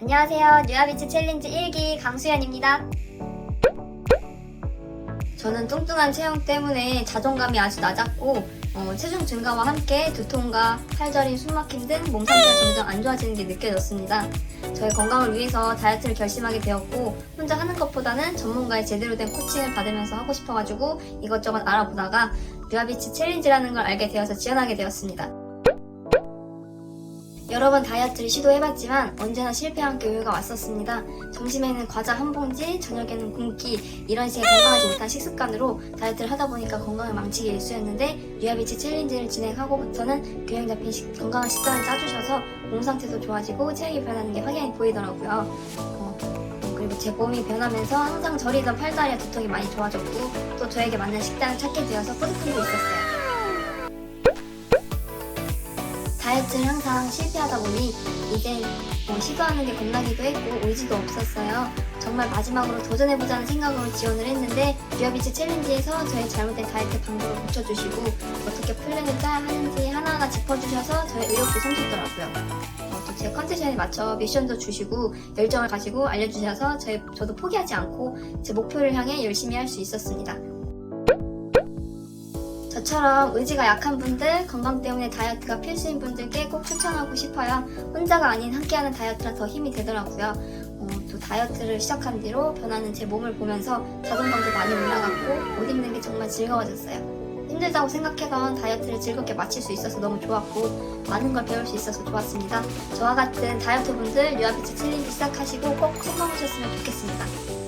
안녕하세요. 뉴아비츠 챌린지 1기 강수연입니다. 저는 뚱뚱한 체형 때문에 자존감이 아주 낮았고 어, 체중 증가와 함께 두통과 팔저림, 숨막힘 등 몸 상태가 점점 안 좋아지는 게 느껴졌습니다. 저의 건강을 위해서 다이어트를 결심하게 되었고 혼자 하는 것보다는 전문가의 제대로 된 코칭을 받으면서 하고 싶어가지고 이것저것 알아보다가 뉴아비츠 챌린지라는 걸 알게 되어서 지원하게 되었습니다. 여러 번 다이어트를 시도해봤지만 언제나 실패한 교육가 왔었습니다. 점심에는 과자 한 봉지, 저녁에는 굶기 이런 식의 건강하지 못한 식습관으로 다이어트를 하다 보니까 건강을 망치기 일쑤였는데 뉴아비치 챌린지를 진행하고부터는 균형 잡힌 식- 건강한 식단을 짜주셔서 몸 상태도 좋아지고 체력이 변하는 게 확연히 보이더라고요. 어, 그리고 제 몸이 변하면서 항상 저리던 팔다리와 두통이 많이 좋아졌고 또 저에게 맞는 식단을 찾게 되어서 뿌듯함도 있었어요. 다이어트를 항상 실패하다 보니 이제 뭐 시도하는 게 겁나기도 했고 의지도 없었어요. 정말 마지막으로 도전해보자는 생각으로 지원을 했는데 듀아비치 챌린지에서 저의 잘못된 다이어트 방법을 고쳐주시고 어떻게 플랜을 짜야 하는지 하나하나 짚어주셔서 저의 의욕도 샘솟더라고요. 어, 또제 컨디션에 맞춰 미션도 주시고 열정을 가지고 알려주셔서 저희, 저도 포기하지 않고 제 목표를 향해 열심히 할 수 있었습니다. 저처럼 의지가 약한 분들, 건강 때문에 다이어트가 필수인 분들께 꼭 추천하고 싶어요. 혼자가 아닌 함께하는 다이어트라 더 힘이 되더라고요. 어, 또 다이어트를 시작한 뒤로 변하는 제 몸을 보면서 자존감도 많이 올라갔고 옷 입는 게 정말 즐거워졌어요. 힘들다고 생각하던 다이어트를 즐겁게 마칠 수 있어서 너무 좋았고 많은 걸 배울 수 있어서 좋았습니다. 저와 같은 다이어트 분들 유아비치 챌린지 시작하시고 꼭 성공하셨으면 좋겠습니다.